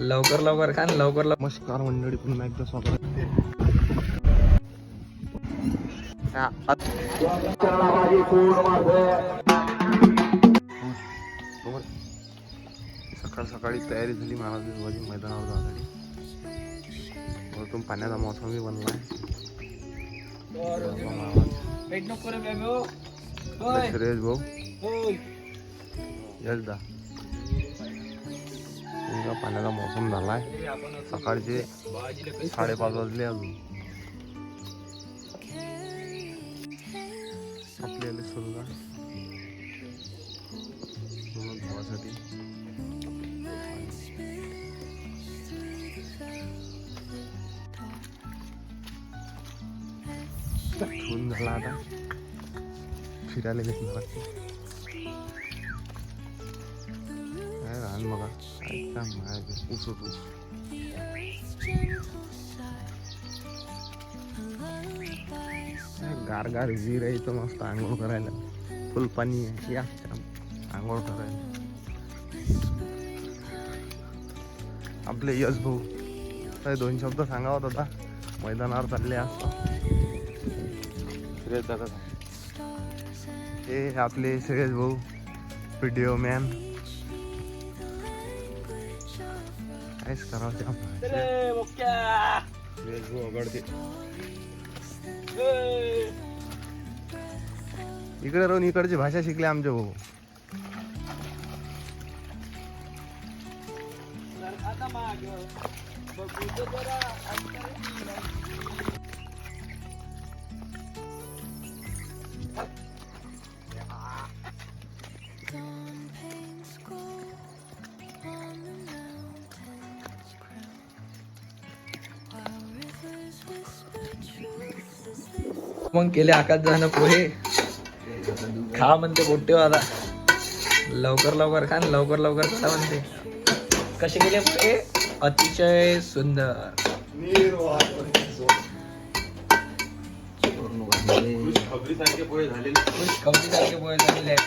लवकर लवकर खा न लवकर लवकर. नमस्कार मंडळी पुन्हा एकदा स्वागत हा. सकाळ सकाळी तयारी झाली महाराज शिवाजी मैदानावर जाण्यासाठी वरतून पाण्याचा मोसमही बनला आहे. सुरेश भाऊ. यश दा इतका पाण्याचा मोसम आहे सकाळचे साडेपाच वाजले अजून. आपल्याला सुरू धुवासाठी धुवून झाला आता. फिरायला घेतलं वाटतं गार गार विहीर आहे इथं मस्त आंघोळ करायला. फुल पाणी आहे. या आंघोळ करायला. आपले यश भाऊ. दोन शब्द सांगावत होता मैदानावर चालले असता श्रेयस दादा. हे आपले श्रेयस भाऊ. व्हिडिओ मॅन करावं अगडते इकडे राहून इकडची भाषा शिकली आमचे भाऊ. मग मग केले आकाश जाणं पोहे. खा म्हणते मोठे आता लवकर लवकर खा लवकर लवकर खा म्हणते. कसे केले पोहे? अतिशय सुंदर. खुश पोहे झालेले आहेत.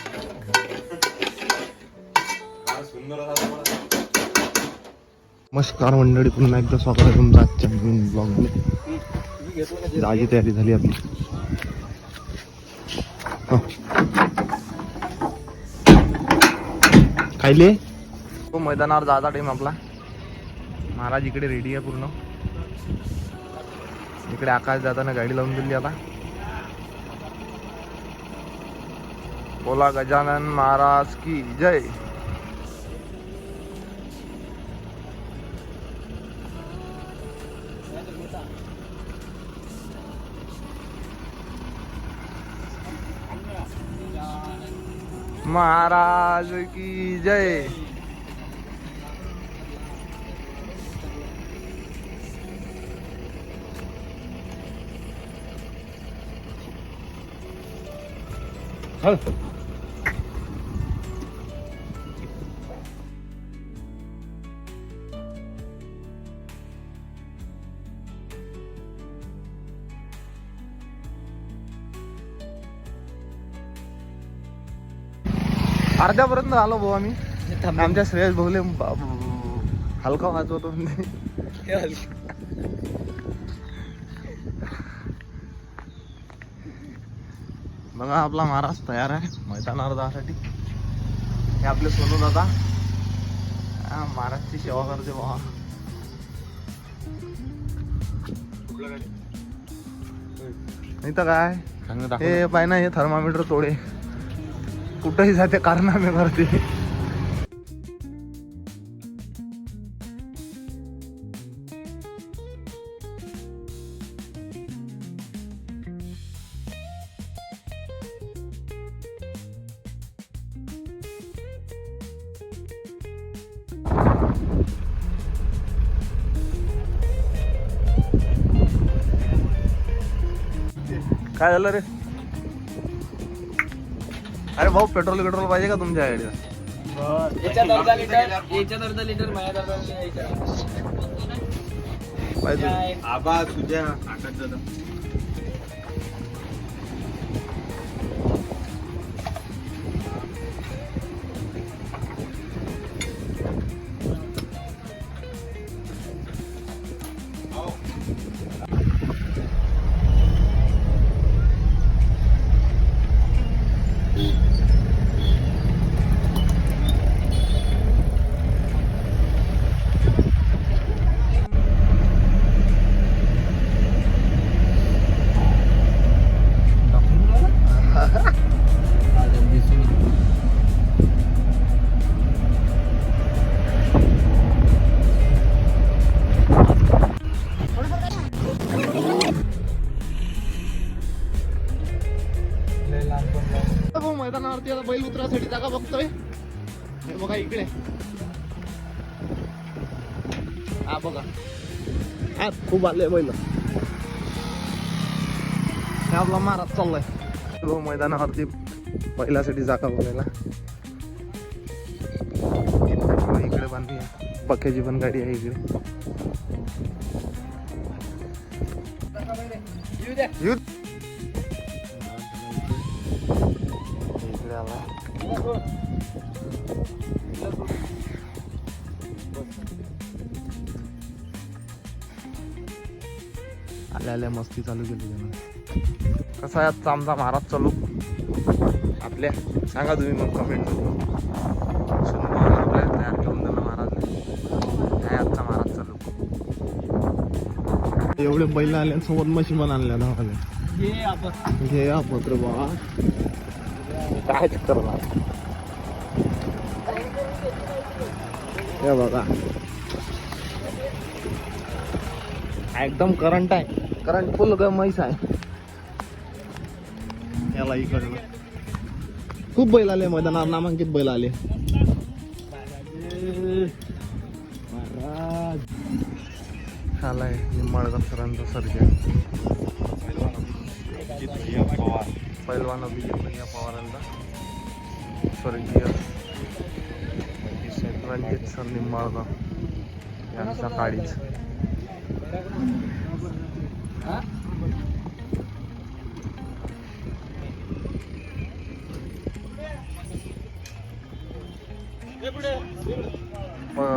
नमस्कार मंडळी पुन्हा एकदा स्वागत आहे तुमचं आजच्या नवीन ब्लॉगमध्ये. जागी तयारी झाली आपली. खायले? तो मैदानावर जायचा टाइम आपला. महाराज इकडे रेडी आहे पूर्ण. इकडे आकाश जाताना गाडी लावून दिली आता. बोला गजानन महाराज की जय. महाराज की जय अर्ध्यापर्यंत आलो भाऊ आम्ही. आमच्या श्रेयस भाऊले हलका वाजवतो बघा आपला महाराज तयार आहे मैदानावर जाण्यासाठी. हे आपले सोनू दादा. हा, महाराजची सेवा करते बाबा नाही तर काय? हे पाय ना हे थर्मामीटर तोडे. कुठंही जाते कारनामे करते काय झालं रे? अरे भाऊ पेट्रोल पेट्रोल पाहिजे का तुमच्या गाडीला याच्यात अर्धा लिटर याच्यात अर्धा लिटर माझ्यात अर्धा लिटर पाहिजे. आबा तुझ्या आकाश दादा बैल उतरासाठी जागा बघतोय. हे बघा इकडे. हा बघा. हा खूप आले बैल. हे आपला महाराज चाललाय. तो मैदानावरती बैलासाठी जागा बघायला. इकडे बांधली आहे पक्याची पण गाडी आहे इकडे. आल्या आल्या मस्ती चालू केली त्यानं. कसा आहे आजचा आमचा महाराज चालू? आपल्या सांगा तुम्ही मग कमेंट आपल्या तयार करून देणं महाराज काय आजचा महाराज चालू? एवढे बैल आले सोबत मशी पण आणल्या धावाले घे आपण. रे बा. काय करणार? हे बघा. एकदम करंट आहे. करंट फुल ग आहे. याला इकडनं. खूप बैल आले मैदानावर. नामांकित बैल आले. आलाय निंबाळकर सरांचा सर्जा. पैलवान अभिजित भैया पवारांचा स्वर्गीय रणजित सर निंबाळकर यांचा काळीच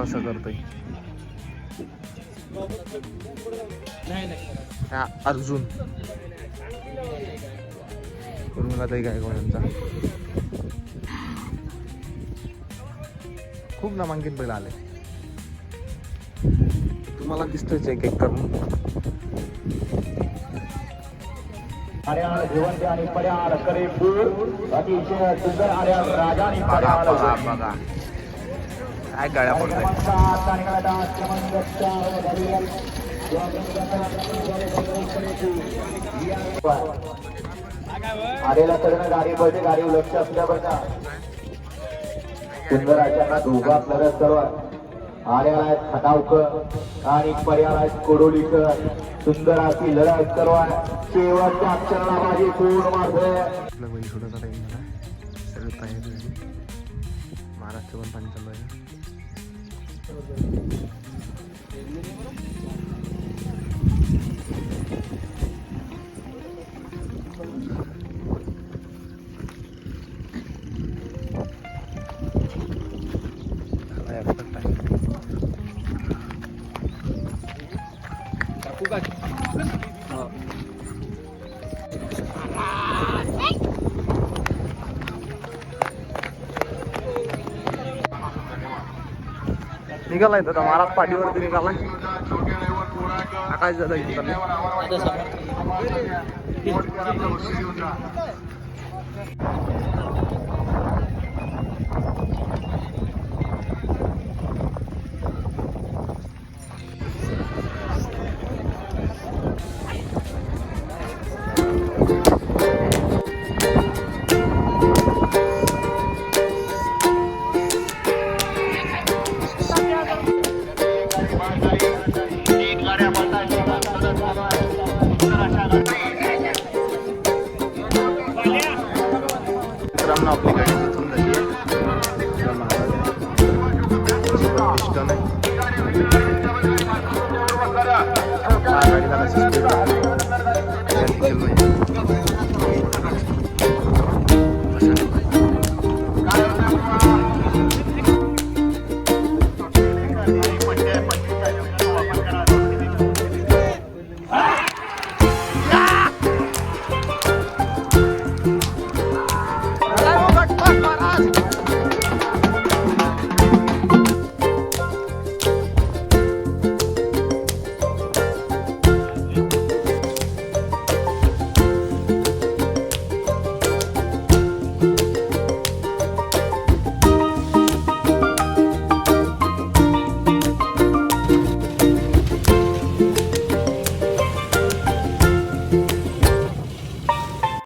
असं करतोय. अर्जुन. उर्मिलाताई गायकवाड यांचा खूप नामांकित बैल आले. तुम्हाला दिसतोच एक एक करून. भिवंडी आणि करीपूर अतिशय सुंदर राजा काय गाड्या आलेला सगळं गाडी पडते गाडी लक्ष असल्या बघा सुंदर अशांना दोघं आपल्याला सर्व आर्याला आहेत खटावकर आणि पर्याळ आहेत कोडोलीकर. सुंदर अशी लढत सर्व शेवटच्या अक्षराला माझी पूर्ण मारते आपल्या टाइम झाला सगळं तयारी महाराष्ट्र पण पाणी चालू आहे. निघालाय दादा महाराज पाठीवरती निघालाय आकाश दादा इथे मित्रांनो आपली गाडी तिथून झाली आहे पिस्टन गाडी झाला